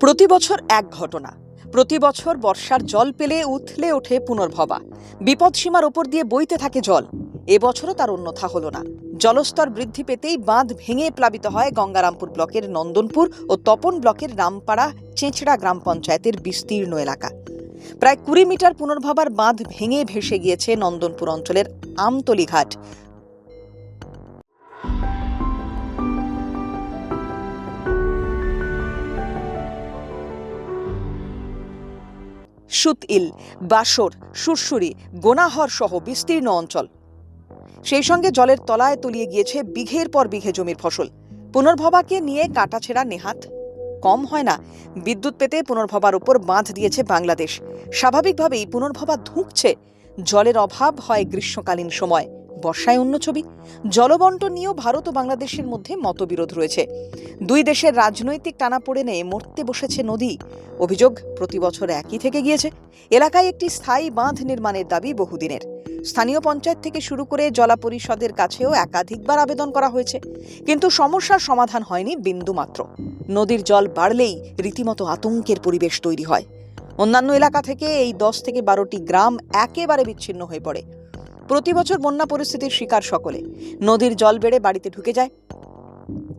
প্রতি বছর এক ঘটনা। প্রতি বছর বর্ষার জল পেলে উথলে ওঠে পুনর্ভবা। বিপদসীমার ওপর দিয়ে বইতে থাকে জল। এবছরও তার অন্যথা হলো না। জলস্তর বৃদ্ধি পেতেই বাঁধ ভেঙে প্লাবিত হয় গঙ্গারামপুর ব্লকের নন্দনপুর ও তপন ব্লকের রামপাড়া, চেঁচড়া গ্রাম পঞ্চায়েতের বিস্তীর্ণ এলাকা। প্রায় কুড়ি মিটার পুনর্ভবার বাঁধ ভেঙে ভেসে গিয়েছে নন্দনপুর অঞ্চলের আমতলি ঘাট সুতইল, বাসর, সুরসুরি গোনাহর সহ বিস্তীর্ণ অঞ্চল। সেই সঙ্গে জলের তলায় তলিয়ে গিয়েছে বিঘের পর বিঘে জমির ফসল। পুনর্ভবাকে নিয়ে কাটাছেড়া নেহাত। কম হয় না। বিদ্যুৎ পেতে পুনর্ভবার উপর বাঁধ দিয়েছে বাংলাদেশ। স্বাভাবিকভাবেই পুনর্ভবা ধুঁকছে। জলের অভাব হয় গ্রীষ্মকালীন সময়। বর্ষায় অন্য ছবি। জলবন্টন নিয়েও ভারত ও বাংলাদেশের মধ্যে মতবিরোধ রয়েছে। দুই দেশের রাজনৈতিক টানাপোড়েনে মরতে বসেছে নদী। অভিযোগ প্রতি বছর একই থেকে গিয়েছে। এলাকায় একটি স্থায়ী বাঁধ নির্মাণের দাবি বহুদিনের। স্থানীয় পঞ্চায়েত থেকে শুরু করে জলা পরিষদের কাছেও একাধিকবার আবেদন করা হয়েছে। কিন্তু সমস্যার সমাধান হয়নি বিন্দুমাত্র নদীর জল বাড়লেই রীতিমতো আতঙ্কের পরিবেশ তৈরি হয়। অন্যান্য এলাকা থেকে এই দশ থেকে বারোটি গ্রাম একেবারে বিচ্ছিন্ন হয়ে পড়ে। প্রতি বছর বন্যা পরিস্থিতির শিকার সকলে। নদীর জল বেড়ে বাড়িতে ঢুকে যায়।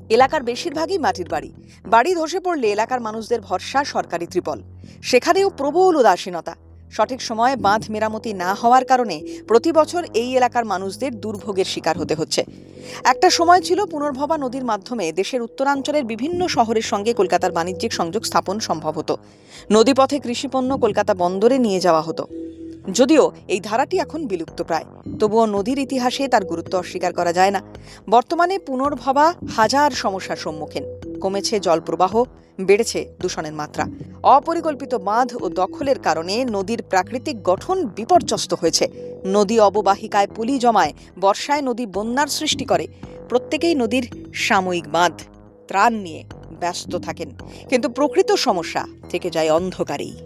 এলাকার বেশিরভাগই মাটির বাড়ি। বাড়ি ধসে পড়লে এলাকার মানুষদের ভরসা সরকারি ত্রিপল। সেখানেও প্রবল উদাসীনতা। সঠিক সময়ে বাঁধ মেরামতি না হওয়ার কারণে প্রতি বছর এই এলাকার মানুষদের দুর্ভোগের শিকার হতে হচ্ছে। একটা সময় ছিল পুনর্ভবা নদীর মাধ্যমে দেশের উত্তরাঞ্চলের বিভিন্ন শহরের সঙ্গে কলকাতার বাণিজ্যিক সংযোগ স্থাপন সম্ভব হতো। নদীপথে কৃষিপণ্য কলকাতা বন্দরে নিয়ে যাওয়া হতো। যদিও এই ধারাটি এখন বিলুপ্ত প্রায়। তবুও নদীর ইতিহাসে তার গুরুত্ব অস্বীকার করা যায় না। বর্তমানে পুনর্ভবা হাজার সমস্যার সম্মুখীন। কমেছে জলপ্রবাহ, বেড়েছে দূষণের মাত্রা। অপরিকল্পিত বাঁধ ও দখলের কারণে নদীর প্রাকৃতিক গঠন বিপর্যস্ত হয়েছে। নদী অববাহিকায় পুলি জমায়, বর্ষায় নদী বন্যার সৃষ্টি করে। প্রত্যেকেই নদীর সাময়িক বাঁধ, ত্রাণ নিয়ে ব্যস্ত থাকেন। কিন্তু প্রকৃত সমস্যা থেকে যায় অন্ধকারেই।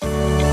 Thank you.